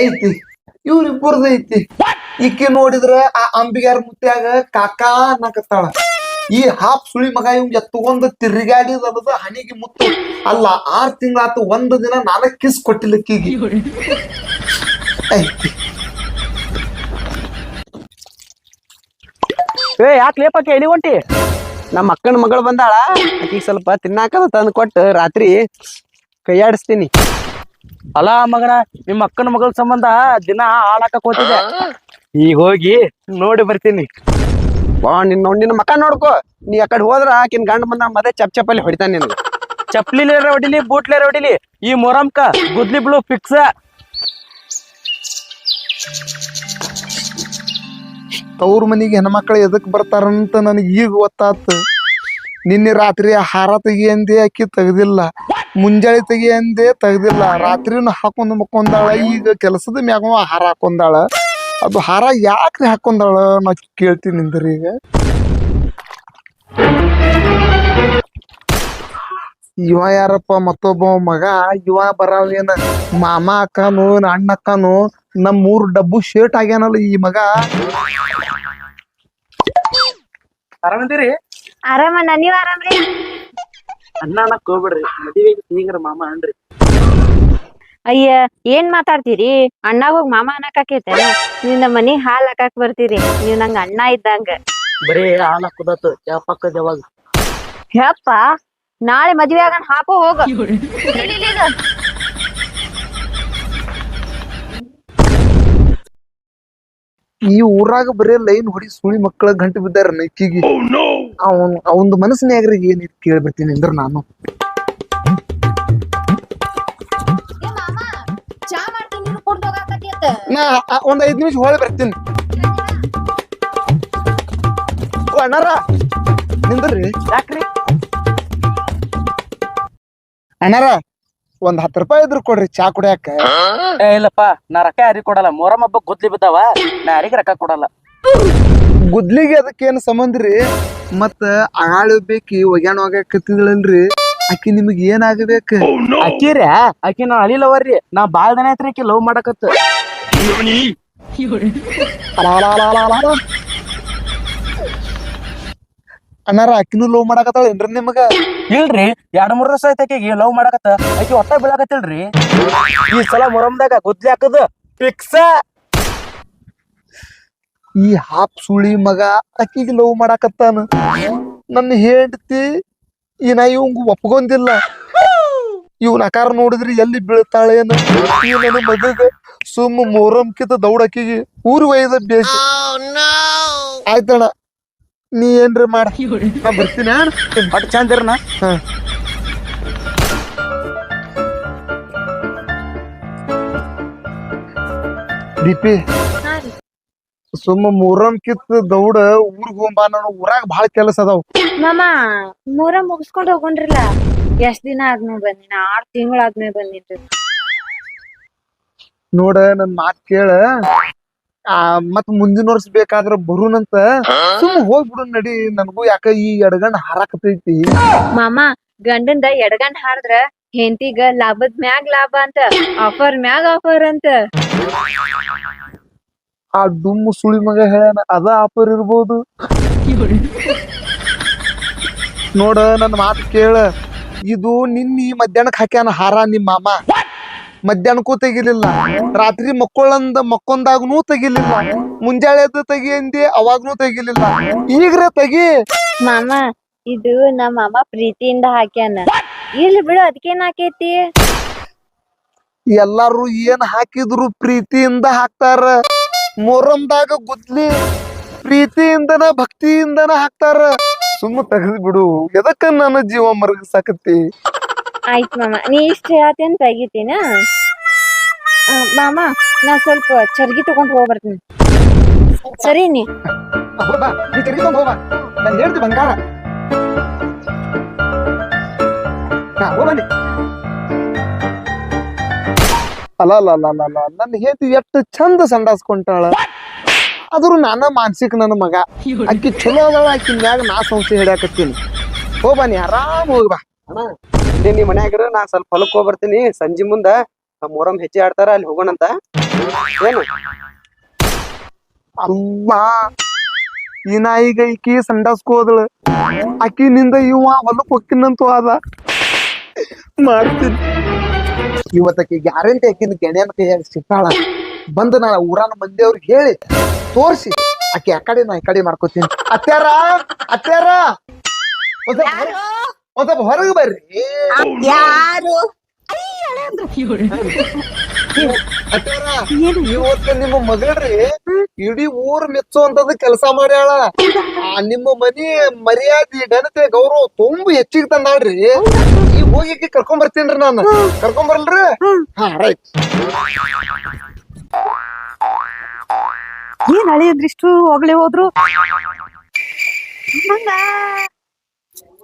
ಐತಿ. ಇವ್ರಿಬ್ಬರ್ದ ಐತಿ. ಈಕಿ ನೋಡಿದ್ರ ಆ ಅಂಬಿಗಾರ ಮುತ್ಯಾಗ ಕಾಕಾ ಅನ್ನಕತ್ತಾಳ. ಈ ಹಾಪ್ ಸುಳಿ ಮಗ ಇವ್ ಎತ್ತಗೊಂಡ್ ತಿರುಗಾಡಿದ ಅದ ಹಣಿಗೆ ಮುತ್ತು. ಅಲ್ಲ ಆರ್ ತಿಂಗಳಾತು ಒಂದು ದಿನ ನಾನ ಕಿಸ್ ಕೊಟ್ಟಿಲ್ಲ ಈಕಿಗೆ. ಐತಿ. ಏ ಯಾಕೆ ಲೇಪಕ್ಕೆ ಎಲ್ಲಿ ಹೊಂಟಿ? ನಮ್ಮ ಅಕ್ಕನ ಮಗಳು ಬಂದಾಳ. ಈಗ ಸ್ವಲ್ಪ ತಿನ್ನಾಕದ ತಂದು ಕೊಟ್ಟು ರಾತ್ರಿ ಕೈಯಾಡಿಸ್ತೀನಿ. ಅಲ್ಲ ಮಗನ, ನಿಮ್ಮ ಅಕ್ಕನ ಮಗಳ ಸಂಬಂಧ ದಿನ ಹಾಳಾಕ ಹೋತಿದ್ದೆ ಈಗ ಹೋಗಿ ನೋಡಿ ಬರ್ತೀನಿ. ಬಾ, ನಿನ್ನ ನಿನ್ನ ಮಕ್ಕ ನೋಡ್ಕೋ. ನೀ ಆ ಹೋದ್ರ ಆಕಿನ ಗಂಡ ಬಂದ ಮತ್ತೆ ಚಪ್ ಚಪ್ಪಲ್ಲಿ ಹೊಡಿತಾನೆ ನಿನಗೆ. ಚಪ್ಲಿಲೇರ ಹೊಡಿಲಿ ಬೂಟ್ಲೇರ ಹೊಡಿಲಿ. ಈ ಮೊರಮ್ಕ ಗುದ್ಲಿ ಬ್ಲೂ ಫಿಕ್ಸ್ ತವ್ರ ಮನಿಗೆ ಹೆಣ್ಮಕ್ಳು ಎದಕ್ ಬರ್ತಾರಂತ ನನಗೆ ಈಗ ಗೊತ್ತಾತು. ನಿನ್ನೆ ರಾತ್ರಿ ಹಾರ ತೆಗಿ ಅಂದೆ, ಅಕ್ಕಿ ತೆಗ್ದಿಲ್ಲ. ಮುಂಜಾನೆ ತೆಗಿ ಅಂದೆ, ತೆಗ್ದಿಲ್ಲ. ರಾತ್ರಿನೂ ಹಾಕೊಂಡ್ ಮಕ್ಕೊಂದಾಳ ಈಗ ಕೆಲಸದ ಮ್ಯಾಗ ಹಾರ ಹಾಕೊಂದಾಳ ಅದು ಹಾರ ಯಾಕ್ರಿ ಹಾಕೊಂದಾಳ ನಾ ಕೇಳ್ತೀನಿ ನಿಂದ್ರಿ ಈಗ. ಇವ ಯಾರಪ್ಪ? ಮತ್ತೊಬ್ಬ ಮಗ. ಇವ ಬರಾವೇನ ಮಾಮ ಅಕ್ಕನು, ಅಣ್ಣ ಅಕ್ಕನು ನಮ್ಮ ಮೂರ್ ಡಬ್ಬು ಶರ್ಟ್ ಆಗ್ಯಾನಲ್ಲ ಈ ಮಗ. ಆರಾಮದಿರಿ ಆರಾಮಣ್ಣ ನೀವ್ ಆರಾಮ್ರಿ? ಅಣ್ಣ ಅನ್ನಕ್ ಹೋಗ್ಬಿಡ್ರಿ ಮದುವೆ ಮಾಮಾ ಮಾಮ ಅನ್ರಿ. ಅಯ್ಯ ಏನ್ ಮಾತಾಡ್ತೀರಿ? ಅಣ್ಣಾಗ ಹೋಗ್ ಮಾಮ ಅನ್ನಕಾಕೈತೆ ನೀವ್ ನಮ್ಮ ಮನಿ ಹಾಲ್ ಹಾಕಾಕ್ ಬರ್ತೀರಿ. ನೀವ್ ನಂಗ ಅಣ್ಣ ಇದ್ದಂಗ. ಬರೀ ಹಾಲ್ ಹಾಕೋದತ್ತು ಯಾಪಕ್ಕ ಜವಾಗ ಯಾವಾಗ? ಯಪ್ಪ ನಾಳೆ ಮದ್ವೆ ಆಗನ್ ಹಾಕು ಹೋಗ. ಈ ಊರಾಗ ಬರೀ ಲೈನ್ ಹೊಡಿ ಸುಳಿ ಮಕ್ಕಳ ಗಂಟು ಬಿದ್ದಾರ ನೈಕಿಗೆ ಅವನ್ ಅವಂದ್ ಮನಸ್ಸಿನಾಗ್ರಿಗೆ ಏನಿತ್ತು ಕೇಳ್ಬಿಡ್ತೀನಿ ಅಂದ್ರ ನಾನು. ನಾ ಆ- ಒಂದ್ ಐದ್ ನಿಮಿಷ ಹೊಳೆ ಬರ್ತೀನಿ. ಓ ಅಣ್ಣಾರ ನಿಂದ್ರಿ. ಯಾಕ್ರಿ? ಅಣ್ಣಾರ ಒಂದ್ ಹತ್ತು ರೂಪಾಯಿ ಇದ್ರು ಕೊಡ್ರಿ ಚಾ ಕುಡಿಯಾಕ. ಏ ಇಲ್ಲಪ್ಪ ನಾ ರೊಕ್ಕ ಯಾರಿಗ್ ಕೊಡಲ್ಲ ಮೊರಮ್ ಹಬ್ಬ ಗುದ್ಲಿ ಬಿದ್ದಾವ ನಾ ಯಾರಿಗ ರೊಕ್ಕ ಕೊಡಲ್ಲ. ಗುದ್ಲಿಗೆ ಅದಕ್ಕೇನ್ ರೀ? ಮತ್ತ ಆಳು ಬೇಕಿ ಒಗ್ಯಾಣ ಒಗ್ಯಾಕತ್ತಿದಳಲ್ರಿ ಆಕಿ ನಿಮಗ್ ಏನಾಗಬೇಕು ಅಕ್ಕಿರಿ ಅಕ್ಕಿ ನಾ ಅಳಿಲವರ್ರಿ ನಾ ಬಾಳ್ ದಿನ ಐತ್ರಿ ಆಕಿ ಲವ್ ಮಾಡಕತ್ತ. ಅಣ್ಣಾರ ಅಕ್ಕಿನೂ ಲವ್ ಮಾಡಾಕತ್ತಾಳ ಏನ್ರಿ ನಿಮಗ? ಇಲ್ರಿ ಎರಡ್ ಮೂರ್ ವರ್ಷ ಐತೆ ಆಕೆಗೆ ಲವ್ ಮಾಡಾಕತ್ತ. ಆಕಿ ಒಟ್ಟ ಬೀಳಾಕತ್ತಿಲ್ರಿ ಈ ಸಲ ಮೊರಮ್ದಾಗ ಗುದ್ಲಿ ಹಾಕದ ಫಿಕ್ಸ್ ಈ ಹಾಪ್ ಸುಳಿ ಮಗ ಅಕ್ಕಿಗೆ ಲವ್ ಮಾಡಾಕತ್ತಾನ. ನನ್ನ ಹೆಂಡತಿ ಈ ನಾ ಇವಂಗ ಒಪ್ಕೊಂದಿಲ್ಲ ಇವ್ನ ಆಕಾರ ನೋಡಿದ್ರಿ ಎಲ್ಲಿ ಬೀಳ್ತಾಳೆ ಈ ನನ್ನ ಮಗಗ ಸುಮ್ಮ ಮೊರಮ್ಕಿತ ದೌಡಕ್ಕಿಗೆ ಊರು ಒಯ್ದ ಬೇಸಿ ಆಯ್ತಣ್ಣ. ನೀ ಏನ್ರಿ ಮಾಡ ನಾ ಬರ್ತೀನಿ ಬಟ್ ಚಂದ ಇರ್ನ ದೀಪಿ ಸುಮ್ಮ ಮೂರಂ ಕಿತ್ ದೌಡ ಊರ್ಗ್ ಹೋಗ್ಬಾ ನಾನು ಊರಾಗ ಭಾಳ ಕೆಲಸ ಅದಾವ. ಮಾಮ ಮೂರ ಮುಗಿಸ್ಕೊಂಡ್ ಹೋಗೊಂಡ್ರಿಲ್ಲ. ಎಷ್ಟ್ ದಿನ ಆದ್ಮೇಲೆ ಬಂದಿನ ಆರ್ ತಿಂಗಳ ಆದ್ಮೇಲೆ ಬಂದಿನ್ರಿ. ನೋಡ ನನ್ ಮಾತ್ ಕೇಳ. ಆ ಮತ್ ಮುಂದಿನ ವರ್ಷ ಬೇಕಾದ್ರ ಬರುನಂತ ಸುಮ್ ಹೋಗ್ಬಿಡು ನಡಿ ನನಗೂ ಯಾಕ ಈ ಎಡಗಣ್ಣ ಹಾರಾಕತೈತಿ. ಮಾಮ ಗಂಡಂದ ಎಡಗಂಡ್ ಹಾರದ್ರ ಹೆಂಡತಿಗ ಲಾಭದ ಮ್ಯಾಗ ಲಾಭ ಅಂತ ಆಫರ್ ಮ್ಯಾಗ ಆಫರ್ ಅಂತ. ಆ ಡುಮ್ಮು ಸುಳಿ ಮಗ ಹೇಳ್ಯಾನ ಅದ ಆಫರ್ ಇರ್ಬೋದು. ನೋಡ ನನ್ನ ಮಾತು ಕೇಳ. ಇದು ನಿನ್ನ ಈ ಮಧ್ಯಾಹ್ನಕ್ ಹಾಕ್ಯಾನ ಹಾರ ನಿಮ್ ಮಾಮ. ಮಧ್ಯಾಹ್ನಕ್ಕೂ ತೆಗಿಲಿಲ್ಲ. ರಾತ್ರಿ ಮಕ್ಕಳಂದ ಮಕ್ಕೊಂದಾಗನು ತೆಗಿಲಿಲ್ಲ. ಮುಂಜಾಳೆ ಎದ್ದು ತೆಗಿ ಅಂದಿ ಅವಾಗ್ನೂ ತೆಗಿಲಿಲ್ಲ. ಈಗ್ರೆ ತೆಗಿ. ಮಾಮ ಇದು ನಮ್ಮ ಮಾಮ ಪ್ರೀತಿಯಿಂದ ಹಾಕ್ಯಾನ. ಇಲ್ಲಿ ಬಿಡು ಅದಕ್ಕೇನ್ ಹಾಕೈತಿ? ಎಲ್ಲಾರು ಏನ್ ಹಾಕಿದ್ರು ಪ್ರೀತಿಯಿಂದ ಹಾಕ್ತಾರ? ಮೊರಂದಾಗ ಗುದ್ಲಿ ಪ್ರೀತಿಯಿಂದನ ಭಕ್ತಿಯಿಂದನ ಹಾಕ್ತಾರ? ಸುಮ್ಮ ತೆಗೆದು ಬಿಡು. ಎದಕ್ಕ ನನ್ನ ಜೀವ ಮರಗಸಾಕತ್ತಿ? ಆಯ್ತ್ ಮಾಮ. ನೀ ಇಷ್ಟು ಹೇಳತಿ ಅಂತ ತೆಗಿತೀನ? ಮಾಮ, ನಾ ಸ್ವಲ್ಪ ಚರ್ಗಿ ತಗೊಂಡ್ ಹೋಗ್ಬರ್ತೀನಿ. ಸರಿ ನೀ. ನೀ ಹೇಳ್ತಿ ನೀ. ಅಲ್ಲ ಅಲ್ಲ ಅಲ್ಲ ಅಲ್ಲ ಅಲ್ಲ. ನನ್ನ ಎಷ್ಟು ಚಂದ ಸಂಡಾಸ್ಕೊಂಟಾಳ. ಆದ್ರೂ ನಾನ ಮಾನಸಿಕ ನನ್ನ ಮಗ. ಅಕ್ಕಿ ಚಲೋ ಅದಾಳ, ಅಕ್ಕಿ ಮ್ಯಾಗ ನಾ ಸಂಸ್ಥೆ ಹೇಳಾಕತ್ತೀನಿ ಹೋಗ್ಬಾ ನೀ, ಆರಾಮ್ ಹೋಗ್ಬಾ. ಇಲ್ಲಿ ನೀ ಮನ್ಯಾಗಿರ ನಾ ಸ್ವಲ್ಪ ಹೊಲಕ್ ಹೋಗ್ಬರ್ತೀನಿ. ಬರ್ತೀನಿ ಸಂಜಿ ಮುಂದ ನಮ್ಮ ಮೊರಂ ಹೆಚ್ಚಿ ಆಡ್ತಾರ ಅಲ್ಲಿ ಹೋಗೋಣಂತ. ಏನು? ಅಮ್ಮ ಈ ನಾಯಿಗ ಈಕಿ ಸಂಡಾಸ್ಕೋದಳು ಆಕಿ ನಿಂದ ಇವ ಹೊಲಕ್ ಹೊಕ್ಕಿನಂತೂ ಆದ. ಮಾಡ್ತೀನಿ. ಇವತ್ತಕ್ಕೆ ಗ್ಯಾರಂಟಿ ಆಕಿನ ಗೆಳೆಯನ ಕೈಯಾಗ ಸಿಗ್ತಾಳ ಬಂದು ನಾ ಊರಾನ ಮಂದಿಯವ್ರಿಗೆ ಹೇಳಿ ತೋರಿಸಿ. ಆಕೆ ಆ ಕಡೆ ನಾ ಈ ಕಡೆ ಮಾಡ್ಕೋತೀನಿ. ಅತ್ಯಾರ ಅತ್ಯಾರ ಒಂದ್ ಸ್ವಲ್ಪ ಹೊರಗೆ ಬರ್ರಿ. ಯಾರು? ಅತ್ಯಾರ ಇವತ್ತು ನಿಮ್ಮ ಮಗಳ್ರಿ ಇಡೀ ಊರ್ ಮೆಚ್ಚುವಂತದ್ ಕೆಲಸ ಮಾಡ್ಯಾಳ. ಆ ನಿಮ್ಮ ಮನಿ ಮರ್ಯಾದೆ ಘನತೆ ಗೌರವ ತುಂಬ ಹೆಚ್ಚಿಗೆ ತಂದಾಳ್ರಿ. ಈ ಹೋಗಿ ಆಕಿ ಕರ್ಕೊಂಡ್ ಬರ್ತೀನ್ರಿ ನಾನು. ಕರ್ಕೊಂಡ್ ಬರಲ್ರಿ? ಹಾ ರೈಟ್. ಏನ್ ಅಳಿಯದ್ರಿಷ್ಟು ಹೋಗ್ಲಿ ಹೋದ್ರು?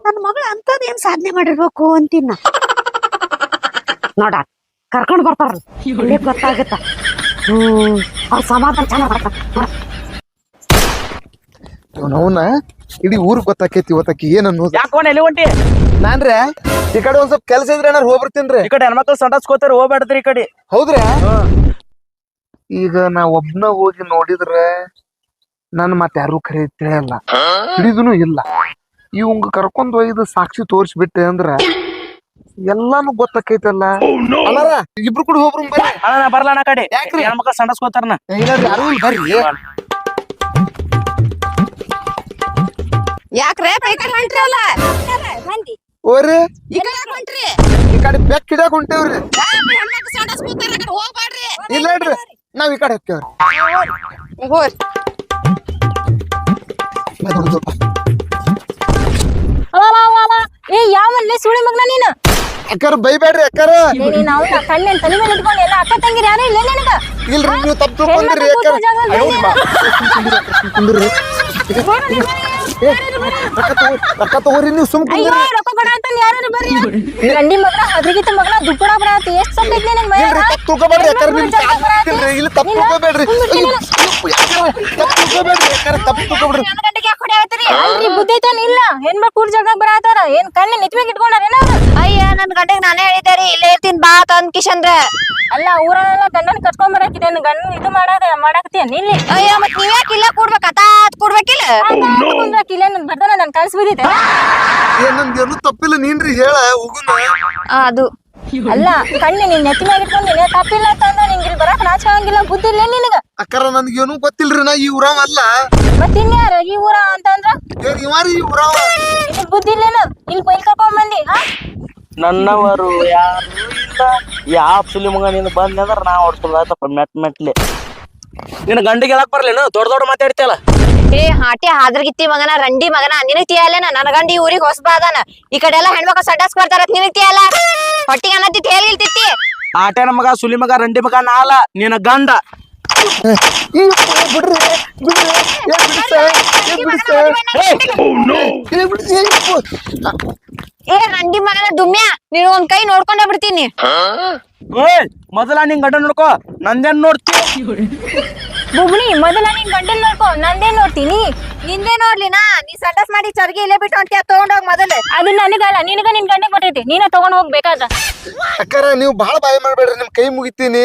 ನನ್ ಮಗಳು ಅಂತದ್ ಏನ್ ಸಾಧನೆ ಮಾಡಿರ್ಬೇಕು ಅಂತೀನ ನೋಡ ಕರ್ಕೊಂಡ್ ಬರ್ತಾರೆ ಅಲ್ಲೇ ಗೊತ್ತಾಗತ್ತ. ಹ್ಮ್ ಅವ್ರ ಸಮಾಧಾನ ಚೆನ್ನಾಗ್ ಬರ್ತಾರ ಅವನ ಇಡೀ ಊರ್ ಗೊತ್ತಾಕೈತಿ ಇವತ್ತಕ್ಕೆ ಏನ್ ಅನ್ನೋದು. ಯಾಕೋಣ ಎಲ್ಲಿ ಹೊಂಟಿ? ನಾನ್ರೆ ಈ ಕಡೆ ಒಂದ್ ಸ್ವಲ್ಪ ಕೆಲಸ ಇದ್ರೆ ಏನಾರು ಹೋಗ್ಬರ್ತೀನ್ರಿ ಈ ಕಡೆ ಹೆಣ್ಮಕ್ಳು ಸಂಡಾಸ್ಕೋತಾರ ಹೋಗ್ಬೇಡ್ದ್ರಿ ಈ ಕಡೆ. ಹೌದ್ರಿ? ಈಗ ನಾ ಒಬ್ನ ಹೋಗಿ ನೋಡಿದ್ರೆ ನನ್ ಮತ್ತೆ ಯಾರು ಕರೀತೇ ಇಲ್ಲ ಹಿಡಿದನು ಇಲ್ಲ. ಇವಂಗ ಕರ್ಕೊಂಡ್ ಒಯ್ದು ಸಾಕ್ಷಿ ತೋರಿಸ್ಬಿಟ್ಟೆ ಅಂದ್ರ ಎಲ್ಲಾನು ಗೊತ್ತಾಕೈತಲ್ಲ? ಅಲ್ಲಾರ ಇಬ್ರು ಕೂಡ ಹೋಗ್ರು ಬರ್ರಿ. ಅಣ್ಣ ನಾ ಬರ್ಲ ಅಣ್ಣ ಕಡೆ. ಯಾಕ್ರಿ? ಯಾರು ಇಲ್ಲ ಬರ್ರಿ. ಯಾಕ್ರೆ ಕೈ ಓರಿ ಈ ಕಡೆ ಹೊಂಟ್ರಿ? ಈ ಕಡೆ ಬೆಕ್ ಹಿಡಿಯಾಕ ಹೊಂಟೇವ್ರಿ. ಹೆಣ್ಮಕ್ಳು ಸಂಡಾಸ್ಕೊತಾರ ಆ ಕಡೆ ಹೋಗ್ಬ್ಯಾಡ್ರಿ ಇಲ್ಲ ಹೇಳ್ರಿ ನಾವ್ ಈ ಕಡೆ ಹೋಗ್ತೇವ್ರಿ. ಏ ಯಾವಲ್ಲೇ ಸುಳಿ ಮಗ್ನ ನೀನು? ಅಕ್ಕಾರ ಬೈಬೇಡ್ರಿ ಅಕ್ಕಾರ. ನೀನ್ ಅವ್ನ ಕಣ್ಣೇನ್ ತಲೆ ಮೇಲೆ ಇಟ್ಕೊಂಡು ಎಲ್ಲ ಅಕ್ಕ ತಂಗಿರಿ ಯಾರು ಇಲ್ಲ ನಿನಗ? ಇಲ್ರಿ ನೀವು ತಪ್ಪು ತಿಳ್ಕೊಂಡ್ರಿ ಅಕ್ಕಾರ. ಕುಂದ್ರಿ. ಏ, ರೊಕ್ಕ ತಗೋ- ರೊಕ್ಕ ತಗೋರಿ ನೀವು ಸುಮ್ ಅಯ್ಯೋ ಕುಂದ್ರಿ ರೊಕ್ಕ ಕೊಡ ಅಂತ ಯಾರು ಬರ್ರಿ. ಗಂಡಿ ಮಗನ ಹದ್ರಿಗಿತ್ತ ಮಗನ ದುಪ್ಪಡ ಬರತ್ತೆ. ಎಷ್ಟ್ ಸೊಕ್ಕೈತಿ ನಿನಗ್ ಮೈ ಇಲ್ರಿ ತಪ್ಪು ತಿಳ್ಕೊಬೇಡ್ರಿ ಯಾಕಂದ್ರೆ ನಿಮ್ ಕಾಲ್ ಮುಗಿತೀನ್ರಿ. ಇಲ್ಲಿ ತಪ್ಪು ತಿಳ್ಕೊಬೇಡ್ರಿ ಅಯ್ಯೋ, ಯಾಕಂದ್ರೆ ತಪ್ಪು ತಿಳ್ಕೊಬೇಡ್ರಿ ಯಾಕಂದ್ರೆ ತಪ್ಪು ತಿಳ್ಕೊಬೇಡ್ರಿ ನನ್ನ ಗಂಟೆಗೆ ಯಾಕೆ ಹೊಡ್ಯಾಕತ್ತೀರಿ? ಅಲ್ರಿ ಬುದ್ಧಿ ಐತೇನ್ ಇಲ್ಲ. ಹೆಣ್ಮಕ್ಳು ಊರ್ ಜಾಗ ಬರತಾರ ಏನ್ ಕಣ್ಣ ನಿತ್ಬೇಕು ಇಟ್ಕೊಂಡಾರ ಏನ? ಅಯ್ಯ ನನ್ ಗಂಡಗ್ ನಾನೇ ಹೇಳಿದ್ದೆ ರೀ ಇಲ್ಲೇ ಇರ್ತೀನಿ ಬಾ ತಂದ್ ಕಿಶಂದ್ರ ಅಲ್ಲ ಊರನ್ನೆಲ್ಲ ಗಂಡನ್ ಕಟ್ಕೊಂಡ್ ಬರಾಕಿದೆ. ಗಂಡ ಇದು ಮಾಡಾಕ ಮಾಡಾಕತ್ತೀಯ? ಇಲ್ಲಿ ಅಯ್ಯ ಮತ್ ನೀವ್ ಯಾಕೆ ಇಲ್ಲ ಕೂಡ್ಬೇಕ? ಅತಾತ್ ಕೂಡ್ಬೇಕಿಲ್ಲ ಇಲ್ಲ? ನನ್ ಬರ್ತಾನ ನನ್ ಕಳ್ಸಿ ಬಿದ್ದಿತ್ತೆ ಏನಂದ್ ಏನು ತಪ್ಪಿಲ್ಲ. ನೀನ್ರಿ ಹೇಳ ಹೋಗುನ. ಅದು. ಅಲ್ಲ ಕಣ್ಣು ನಿನ್ ನೆತ್ತಿ ಮ್ಯಾಗ ಇಟ್ಕೊಂಡು ನೀನ್ ತಪ್ಪಿಲ್ಲ ಅಂತ ನಿಂಗೆ ಇಲ್ಲಿ ಬರಕ್ ಆಗಂಗಿಲ್ಲ ಬುದ್ಧಿ ಇಲ್ಲ ನಿನಗ. ಅಕ್ಕಾರ ನನ್ಗೇನು ಗೊತ್ತಿಲ್ರಿ ನಾ ಈ ಊರಾವ ಅಲ್ಲ. ಮತ್ ಇನ್ಯಾರ ಈ ಊರ ಅಂತಂದ್ರ ಏನ್ ಇವಾರಿ ಈ ಊರಾವ ನಿನಗ್ ಬುದ್ಧಿ ಇಲ್ಲೇನ ಇಲ್ಲಿ ಕರ್ಕೊಂಡ್ ಬಂದಿ ಹಾ? ನನ್ನವರು ಯಾರು ಇಲ್ಲ. ಯಾವ ಸುಲಿ ಮಗ ನೀನು ಬಂದ್ ಅಂದ್ರ ನಾ ಹೊಡ್ಸೋದಾಯ್ತಪ್ಪ ಮೆಟ್ ಮೆಟ್ಲಿ. ನಿನ್ನ ಗಂಡಿಗೆ ಹೇಳಕ್ ಬರ್ಲೇನು ದೊಡ್ಡ ದೊಡ್ಡ ಮಾತಾಡ್ತಿಯಲ್ಲ? ಏ ಹಾಟಿ ಹಾದ್ರಗಿತ್ತಿ ಮಗನ ರಂಡಿ ಮಗನ ನಿನಗ್ ತಿಯಲ್ಲೇನ ನನ್ನ ಗಂಡಿ ಈ ಊರಿಗೆ ಹೊಸಬ ಅದಾನ. ಈ ಕಡೆ ಎಲ್ಲ ಹೆಣ್ಮಕ್ಳು ಸಡ್ಡಾಸ್ ಬರ್ತಾರ ನಿನಗ್ ತಿಯಲ್ಲ ಹೊಟ್ಟಿಗೆ ಅನ್ನತ್ತಿ ಹೇಳಿ ಇಲ್ತಿತ್ತಿ ಆಟೇನ ಮಗ ಸುಲಿ ಮಗ ರಂಡಿ ಮಗ ನಾಲ ನಿನ್ನ ಗಂಡ. ಈ ಬಿಡ್ರಿ ಬಿಡ್ರಿ ಏ ರಂಡಿ ಮಗನ ಡುಮ್ಯಾ ನೀನು ಒಂದ್ ಕೈ ನೋಡ್ಕೊಂಡ ಬಿಡ್ತೀನಿ. ಓಯ್ ಮೊದಲ ನಿನ್ ಗಂಡ ನೋಡ್ಕೋ ನಂದೇನ್ ನೋಡ್ತಿ? ಬುಗ್ನಿ ಮೊದಲ ನಿನ್ ಗಂಡಲ್ ನೋಡ್ಕೊ ನಂದೇ ನೋಡ್ತೀನಿ ನಿಂದೇ ನೋಡ್ಲಿ ನಾ ನೀ ಸಂಡಸ್ ಮಾಡಿ ಚರ್ಗಿ ಇಲ್ಲೇ ಬಿಟ್ಟು ಹೊಂಟಿ ತಗೊಂಡೋಗ್ ಮೊದಲು. ಅದು ನನಗಲ್ಲ ನಿನಗ ನಿನ್ ಗಂಡ ಕೊಟ್ಟೈತಿ ನೀನ ತಗೊಂಡ್ ಹೋಗ್ಬೇಕಾದ ಅಕ್ಕಾರ ನೀವು ಬಹಳ ಬಾಯಿ ಮಾಡ್ಬೇಡ್ರಿ ನಿಮ್ ಕೈ ಮುಗಿತೀನಿ.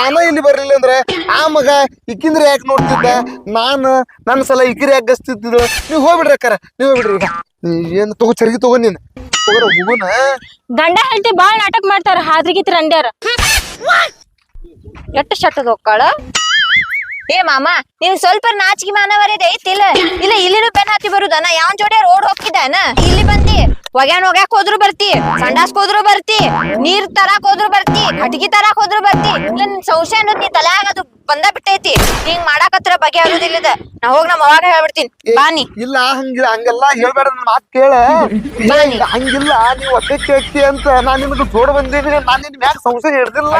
ನಾನು ಇಲ್ಲಿ ಬರ್ಲಿಲ್ಲ ಅಂದ್ರೆ ಆ ಮಗ ಇಕ್ಕಿಂದ್ರೆ ಯಾಕೆ ನೋಡ್ತಿದ್ದ? ನಾನು ನನ್ನ ಸಲ ಇಕ್ಕಿರಿ ಯಾಕೆ ಗಸ್ತಿದ್ದು ನೀವು ಹೋಗ್ಬಿಡ್ರಿ ಅಕ್ಕಾರ ನೀವು ಹೋಗ್ಬಿಡ್ರಿ ಈಗ. ಏನ್ ತಗೋ ಚರ್ಗಿ ತಗೋ ನೀನ್. ತಗೋರ ಹುಗುನ ಗಂಡ ಹೆಂಡತಿ ಬಾಳ್ ನಾಟಕ ಮಾಡ್ತಾರ ಹಾದ್ರಿಗಿತ್ರ ಅಂಡ್ಯಾರ ಎಟ್ಟು ಶಟ್ಟದ ಹೋಗ್ಕಾಳ ಏ ಮಾಮ ನೀವ್ ಸ್ವಲ್ಪ ನಾಚಿಕೆ ಮಾನವರಿದೆ ಐತಿಲ್ಲ ಇಲ್ಲ? ಇಲ್ಲಿನೂ ಬೆನ್ ಹತ್ತಿ ಬರುದನ? ಯಾವನ್ ಜೋಡಿ ರೋಡ್ ಹೋಗ್ತಿದ್ದಾನ? ಇಲ್ಲಿ ಬಂದಿ ಒಗ್ಯಾನ್ ಒಗ್ಯಾಕ್ ಹೋದ್ರು ಬರ್ತಿ. ಸಂಡಾಸ್ಕ್ ಹೋದ್ರು ಬರ್ತಿ. ನೀರ್ ತರಾಕ್ ಹೋದ್ರು ಬರ್ತಿ. ಕಟ್ಗಿ ತರಾಕ್ ಹೋದ್ರು ಬರ್ತಿ. ಇಲ್ಲ, ನಿನ್ ಸಂಶಯ ಅನ್ನೋದ್ ನೀ ತಲ್ಯಾಗ ಅದು ಬಂದ ಬಿಟ್ಟೈತಿ. ಹಿಂಗ್ ಮಾಡಾಕತ್ರ ಬಗೆ ಆಗುದಿಲ್ಲ ಇದ ನಾ ಹೋಗ್ ನಮ್ಮ ಅವಾಗ ಹೇಳ್ಬಿಡ್ತೀನಿ. ಬಾನಿ ಇಲ್ಲ ಹಂಗಿಲ್ಲ ಹಂಗೆಲ್ಲ ಹೇಳ್ಬೇಡ ನನ್ನ ಮಾತು ಕೇಳ. ಇಲ್ಲ, ಹಂಗಿಲ್ಲ ನೀವು ಒಟ್ಟೆ ಕೇಳ್ತಿ ಅಂತ ನಾನ್ ನಿನಗೆ ಜೋಡ್ ಬಂದೀನಿ ನಾನ್ ನಿನ್ ಮ್ಯಾಗ ಸಂಶಯ ಹಿಡ್ದಿಲ್ಲ.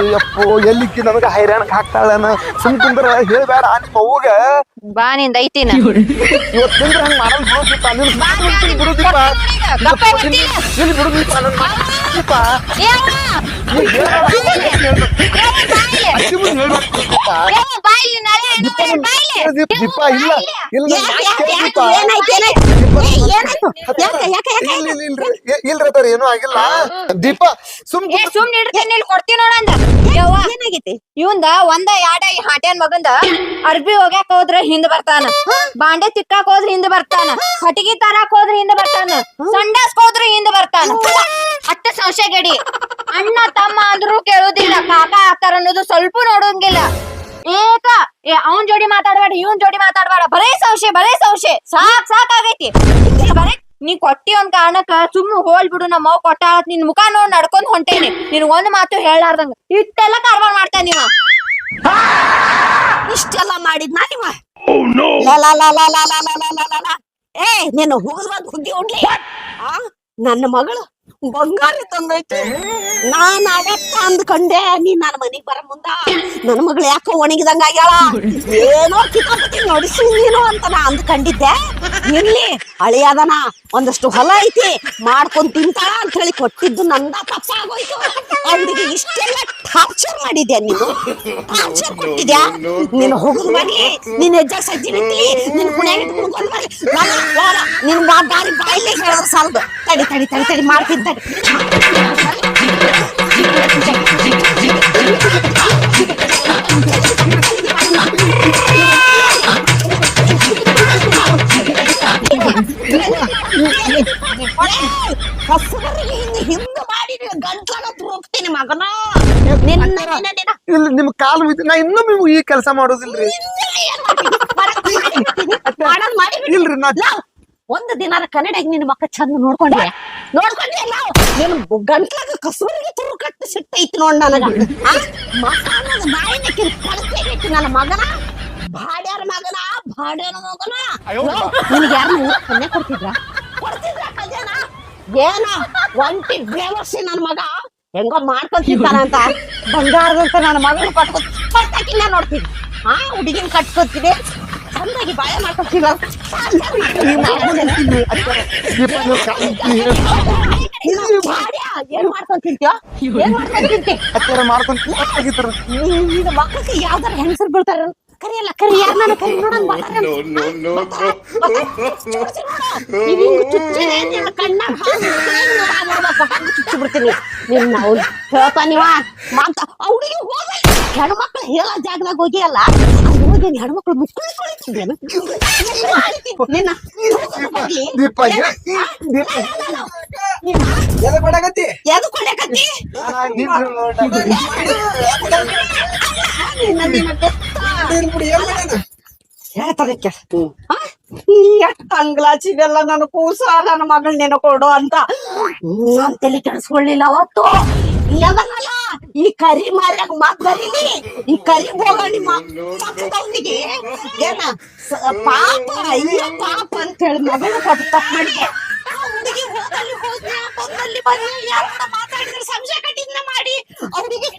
ಅಯ್ಯಪ್ಪೋ ಎಲ್ಲಿಕ್ಕಿ ನನಗ ಹೈರಾಣಕ್ ಹಾಕ್ತಾಳನ? ಸುಮ್ ಕುಂದ್ರ ಹೇಳ್ಬೇಡ ನಿಮ್ಮ ಅವ್ವಗ ಬಾ ನಿಂದ ಐತಿನ. ಇವತ್ತಿಂದ್ರ ಹಂಗ ಮಾಡಲ್ ಬಿಡುದಿಪ್ಪ ನಿನ್ ಬಿಡುದಿಪ್ಪ. ಇಲ್ಲಿ ಬಿಡುದಿಪ್ಪ ಇವಂದ ಒಂದ ಯಾಡ ಹಾಟ್ಯಾನ್ ಮಗಂದ. ಅರ್ಬಿ ಹೋಗ್ಯಾಕ ಹೋದ್ರ ಹಿಂದ್ ಬರ್ತಾನ. ಬಾಂಡೆ ತಿಕ್ಕಾಕ ಹೋದ್ರ ಹಿಂದ್ ಬರ್ತಾನ. ಹಟಿಗಿ ತರಾಕ ಹೋದ್ರ ಹಿಂದ್ ಬರ್ತಾನ. ಸಂಡಾಸ್ಕ ಹೋದ್ರ ಹಿಂದ್ ಬರ್ತಾನ. ಅತ್ತ ಸಂಶಯ ಗಡಿ ಅಣ್ಣ, ತಮ್ಮ ಅಂದ್ರೂ ಕೇಳುದಿಲ್ಲ. ಕಾಕ ಅಕ್ಕರ ಅನ್ನೋದು ಸ್ವಲ್ಪ ನೋಡೋಂಗಿಲ್ಲ ಏಕ, ಏ, ಅವನ್ ಜೋಡಿ ಮಾತಾಡಬೇಡ, ಇವನ್ ಜೋಡಿ ಮಾತಾಡಬೇಡ. ಬರೇ ಸಂಶಯ ಬರೇ ಸಂಶಯ. ಸಾಕ್ ಸಾಕಾಗೈತಿ ಬರೇ, ನೀ ಕೊಟ್ಟಿ ಒಂದ್ ಕಾರಣಕ್ಕ ಸುಮ್ಮ ಹೋಲ್ ಬಿಡು, ನಮ್ಮ ಅವ್ ಕೊಟ್ಟ ನಿನ್ ಮುಖ ನೋಡ್, ನಡ್ಕೊಂಡ್ ಹೊಂಟೇನಿ. ನಿನ್ ಒಂದ್ ಮಾತು ಹೇಳಾರ್ದಂಗ ಇಷ್ಟೆಲ್ಲ ಕಾರ್ಬಾರ್ ಮಾಡ್ತಾ ನೀವ ಇಷ್ಟೆಲ್ಲ ಮಾಡಿದ್ನಾ ನೀವ? ಏ ನೀನು ಹೋಗ್ಬಂದ್ ಹುಗ್ಗಿ ಉಡ್ಲಿ. ನನ್ನ ಮಗಳು. ಬಂಗಾರ ತಂದೈತಿ. ನಾನ್ ಅವತ್ತ ಅಂದ್ಕೊಂಡೆ, ನೀ ನನ್ನ ಮನಿಗ್ ಬರ ಮುಂದ. ನನ್ನ ಮಗಳು ಯಾಕೋ ಒಣಗಿದಂಗ ಆಗ್ಯಾಳ. ಏನೋ ಕಿತಾಪತಿ ನಡ್ಸಿ ನೀನು ಅಂತ ನಾ ಅಂದ್ಕೊಂಡಿದ್ದೆ. ಇರ್ಲಿ ಅಳಿಯಾದನ ಒಂದಷ್ಟು ಹೊಲ ಐತಿ, ಮಾಡ್ಕೊಂಡ್ ತಿಂತಾಳ ಅಂತ ಹೇಳಿ ಕೊಟ್ಟಿದ್ದು ನಂದ ತಪ್ಪ ಆಗೋಯ್ತು ಅವ್ರಿಗೆ ಇಷ್ಟೆಲ್ಲ ಟಾರ್ಚರ್ ಮಾಡಿದ್ಯಾ ನೀನು? ಟಾರ್ಚರ್ ಕೊಟ್ಟಿದ್ಯಾ? ನೀನು ಹೋಗುದು ಬರ್ಲಿ, ನೀನ್ ಹೆಜ್ಜೆ ಸಜ್ಜಿ ನಿನ್ ಕುಣ್ಯಾಗ ಇಟ್ಕೊಂಡು ಬರ್ಲಿ. ನಾನು ನಿನ್ ದಾರಿ ಬಾಯಿಲೆ ಹೇಳಿದ್ರೆ ಸಾಲದು. ತಡಿ ತಡಿ ತಡಿ ತಡಿ, ಮಾಡ್ತೀನಿ ಹಿಂದ ಮಾಡಿ ಗಂಟ್ಲನ ತುರುಕ್ತೀನಿ ಮಗನ ನಿನ್ನ ಇಲ್ಲ ನಿಮ್ ಕಾಲ್ ನಾ ಇನ್ನೊಮ್ಮೆ ಈ ಕೆಲಸ ಮಾಡೋದಿಲ್ರಿ ಇಲ್ರಿ ನಾ ಒಂದು ದಿನಾರ ಕನ್ನಡಿಗೆ ನಿನ್ನ ಮಕ್ಕ ಚಂದ ನೋಡ್ಕೊಂಡೆ ನೋಡ್ಕೊಂಡ್ರೆ ನಾವು ನಿನ್ನ ಗಂಟ್ಲಾಗ ಕಸೂರಿಗೆ ತುರು ಕಟ್ಟು ಸಿಟ್ಟೈತಿ ನೋಡ್ ನನಗ. ಮಸಾಲದ ಕಳ್ಸೈತಿ ನನ್ನ ಮಗನ ಭಾಡ್ಯಾರ ಮಗನ ಭಾಡ್ಯಾರ ಮಗನ. ನಿನ್ಗೆ ಯಾರು ಕನ್ಯಾ ಕೊಡ್ತಿದ್ರ? ಕೊಡ್ತಿದ್ರ ಕಲ್ಯಾಣ? ಏನ? ಒಂಟಿ ಬೇವರ್ಸಿ ನನ್ನ ಮಗ? ಹೆಂಗೋ ಮಾಡ್ಕೊಂತಿರ್ತಾನ ಅಂತ ಬಂಗಾರದಂತ ನನ್ನ ಮಗಳು ಕಟ್ಕೊತ ನೋಡ್ತೀನಿ ಆ ಹುಡುಗಿನ ಕಟ್ಕೊತೀನಿ ಚಂದಾಗಿ ಬಾಯ ಮಾಡ್ಕೊತಿಲ್ಲ. ಏನ್ ಮಾಡ್ಕೊಂತಿರ್ತೀಯ? ಏನ್ ಈಗ ಯಾವ್ದಾರ ಹೆಂಗಸರು ಬೀಳ್ತಾರ ಕರಿಯಲ್ಲ ಕರಿ ಯಾರ ನಾನು ಕರಿ ನೋಡಂಗ್ ಚುಚ್ಚಿ ಬಿಡ್ತೀನಿ ನಿನ್ನ ಅವ್ನು ಮಾತ ಹೆಣ್ಮಕ್ಳು ಹೇಳೋ ಜಾಗದಾಗ ಹೋಗಿ ಅಲ್ಲ ಹೋಗಿ ಹೆಣ್ಮಕ್ಳು ಮುಕ್ಕಳಿ ತೊಳಿತಿದ್ದೇನು ನಿನ್ನ ಹೋಗ್ಲಿ. ದೀಪ ಏ- ದೀಪ ಎದಕ್ ಕೊಡಾಕತ್ತಿ ಎದು ಕೊಡಕತ್ತಿ ನಿಲ್ರಿ ನೋಡ. ನಿನ್ನ ನಿನ್ನ ಇರ್ಲಿ ಬಿಡು, ಏನ್ ಮಾಡ್ಯಾನ? ಹೇಳ್ತಾರಕ್ಕೆ ಎಷ್ಟು ಅಂಗ್ಲಾಚಿದೆಲ್ಲ ನನ್ನ ಕೂಸ ನನ್ನ ಮಗಳ ನೆನ ಕೊಡು ಅಂತ. ನಾನ್ ತಲೆ ಕೆಡಿಸ್ಕೊಳ್ಳಿಲ್ಲ ಅವತ್ತು. ಈ ಕರಿ ಮಾರ್ಯಾಗ ಮಾತ್ ಬರೀಲಿ ಈ ಕರಿ ಹೋಗಣಿ ಮಕ್ಕಳಿಗೆ ಏನ? ಪಾಪ ಅಯ್ಯ ಪಾಪ ಅಂತ ಹೇಳಿ ಮಗಳು ಕೊಟ್ಟು ತಪ್ಪ ಮಾಡಿದೆ. ಹುಡುಗಿ ಹೋದಲ್ಲಿ ಯಾರು ಬಂದಲ್ಲಿ ಯಾರ ಕಟ್ಟಿದ್ನ ಮಾಡಿ ಅವರಿಗೆ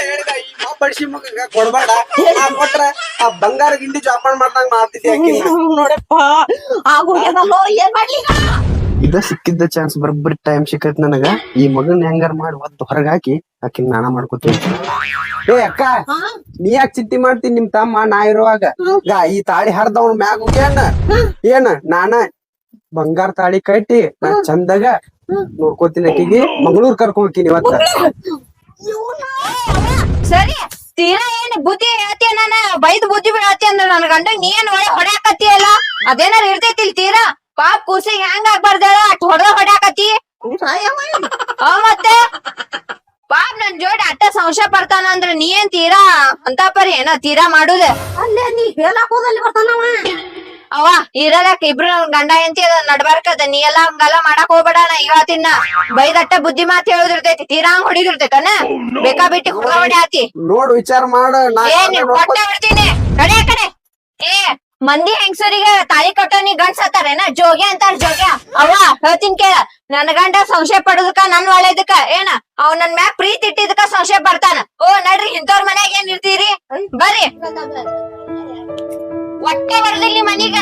ಹೇಳಿದ ಈ ಮಗ ಕೊಡ್ಬೇಡ. ಕೊಟ್ರ ಆ ಬಂಗಾರ ಗಿಂಡಿ ಜೋಪಾನ ಮಾಡ್ದಂಗ ಮಾಡ್ತಿದ್ದೆ ಆಕಿನ ನೋಡಪ್ಪ. ಆಗೋಗ್ಯದಲ್ಲೋ ಏನ್ ಮಾಡ್ಲಿ? ಈಗ? ಇದ ಸಿಕ್ಕಿದ್ದ ಚಾನ್ಸ್ ಬರೋಬ್ಬರಿ ಟೈಮ್ ಸಿಕ್ಕತ್ ನನಗ. ಈ ಮಗನ್ ಹೆಂಗಾರ ಮಾಡಿ ಒದ್ದು ಹೊರಗಾಕಿ ಹಾಕಿ ಆಕಿನ ನಾನ ಮಾಡ್ಕೋತೀನಿ. ಏ ಅಕ್ಕ ನೀ ಯಾಕೆ ಚಿಂತೆ ಮಾಡ್ತೀನಿ ನಿಮ್ ತಮ್ಮ? ನಾ ಇರುವಾಗ. ಗಾ, ಈ ತಾಳಿ ಹರ್ದವ್ನ ಮ್ಯಾಗ ಏನ ಏನ ನಾನ ಬಂಗಾರ ತಾಳಿ ಕಟ್ಟಿ ನಾ ಚಂದಾಗ ನೋಡ್ಕೋತೀನಿ ಆಕಿಗೆ ಮಂಗಳೂರ್ ಕರ್ಕೊಂಡ್ ಹೋಗ್ತೀನಿ ಇವತ್ತ. ಸರಿ ತೀರಾ ಏನ್ ಬುದ್ಧಿ ಹೇಳ್ತೀಯ ನಾನ? ಬೈದ್ ಬುದ್ಧಿ ಬೀಳತಿ ಅಂದ್ರ ನನ್ ಗಂಡ ನೀ ಏನ್ ಒಳ್ಳೆ ಹೊಡ್ಯಾಕತ್ತಿಯಲ್ಲ ಅದೇನಾರ ಇರ್ತೈತಿ ಇಲ್ಲಿ ತೀರಾ? ಪಾಪ್ ಕೂಸಿಗೆ ಹೆಂಗ್ ಆಗ್ಬಾರ್ದಲ್ಲ ಅಟ್ ಹೊಡೆದ ಹೊಡ್ಯಾಕತಿ ಆ ಮತ್ತೆ? ಪಾಪ್ ನನ್ ಜೋಡಿ ಅಟ್ಟ ಸಂಶಯ ಪಡ್ತಾನ ಅಂದ್ರ ನೀ ಏನ್ ತೀರಾ? ಅಂತ ಪರಿ ಏನ ತೀರಾ ಮಾಡುದ? ಅಲ್ಲೇ ನೀ ಹೇಳಕ್ ಹೋದಲ್ಲಿ ಬರ್ತಾನವ. ಅವ ಇರಲಕ್ ಇಬ್ರು ನನ್ ಗಂಡ ಎಂತಿ ಅದ ನಡ್ಬಾರ್ಕದ ನೀ ಎಲ್ಲಾ ಹಂಗಲ್ಲ ಮಾಡಕ್ ಹೋಗ್ಬೇಡ ನಾ ಇವತ್ತಿನ ಬೈದಟ್ಟ ಬುದ್ಧಿ ಮಾತ್ ಹೇಳುದಿರ್ತೈತಿ ತೀರಾ ಹಂಗ್ ಹೊಡಿದಿರ್ತೈತನ? ಬೇಕಾ ಬಿಟ್ಟಿ ಹೊಡ ಆತಿ ನೋಡ್ ವಿಚಾರ ಮಾಡ ನಾ ಏ ನಿನ್ ಕೊಟ್ಟೆ ಬಿಡ್ತೀನಿ ಕಡೆ ಆ ಕಡೆ. ಏ ಮಂದಿ ಹೆಂಗಸರಿಗೆ ತಾಳಿ ಕಟ್ಟೋನಿ ಗಂಡ್ಸ್ ಹತ್ತಾರೇನ? ಜೋಗ್ಯ ಅಂತಾರ ಜೋಗ್ಯ ಅವ ಹೇಳ್ತೀನಿ ಕೇಳ. ನನ್ ಗಂಡ ಸಂಶಯ ಪಡೋದಕ್ಕ ನನ್ ಒಳ್ಳೇದಕ್ಕ ಏನ? ಅವ್ ನನ್ ಮ್ಯಾಗ ಪ್ರೀತಿ ಇಟ್ಟಿದಕ್ಕ ಸಂಶಯ ಪಡ್ತಾನ. ಓ ನಡ್ರಿ ಇಂಥವ್ರ ಮನ್ಯಾಗ ಏನ್ ಇರ್ತೀರಿ? ಬರ್ರಿ. ಒಟ್ಟೆ ಬರ್ದಿಲ್ಲಿ ಮನೀಗ.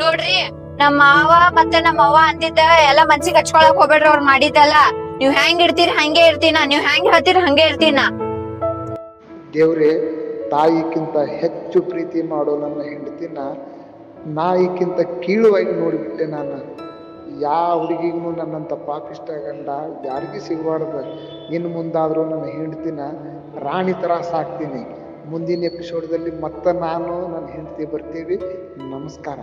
ನೋಡ್ರಿ ನಮ್ಮ ಮಾವ ಮತ್ತೆ ನಮ್ಮ ಅವ್ವ ಅಂದಿದ್ದ ಎಲ್ಲ ಮನ್ಸಿಗೆ ಹಚ್ಕೊಳಕ್ ಹೋಗ್ಬೇಡ್ರಿ ಅವ್ರ ಮಾಡಿದ್ದಲ್ಲ. ನೀವ್ ಹೆಂಗ್ ಇಡ್ತೀರಿ ಹಂಗೆ ಇರ್ತೀನ ನೀವ್ ಹೆಂಗ್ ಹೇಳ್ತೀರಿ ಹಂಗೆ ಇರ್ತೀನ. ದೇವ್ರೆ ತಾಯಿಗಿಂತ ಹೆಚ್ಚು ಪ್ರೀತಿ ಮಾಡೋ ನನ್ನ ಹೆಂಡತಿನ ನಾಯಿಗಿಂತ ಕೀಳುವಾಗಿ ನೋಡಿಬಿಟ್ಟೆ ನಾನು. ಯಾವ ಹುಡುಗಿಗೂ ನನ್ನಂಥ ಪಾಪಿಷ್ಟ ಗಂಡ ಯಾರಿಗೂ ಸಿಗಬಾರ್ದು. ಇನ್ನು ಮುಂದಾದರೂ ನನ್ನ ಹೆಂಡತಿನ ರಾಣಿ ಥರ ಸಾಕ್ತೀನಿ. ಮುಂದಿನ ಎಪಿಸೋಡ್ದಲ್ಲಿ ಮತ್ತೆ ನಾನು ನನ್ನ ಹೆಂಡತಿ ಬರ್ತೀವಿ. ನಮಸ್ಕಾರ.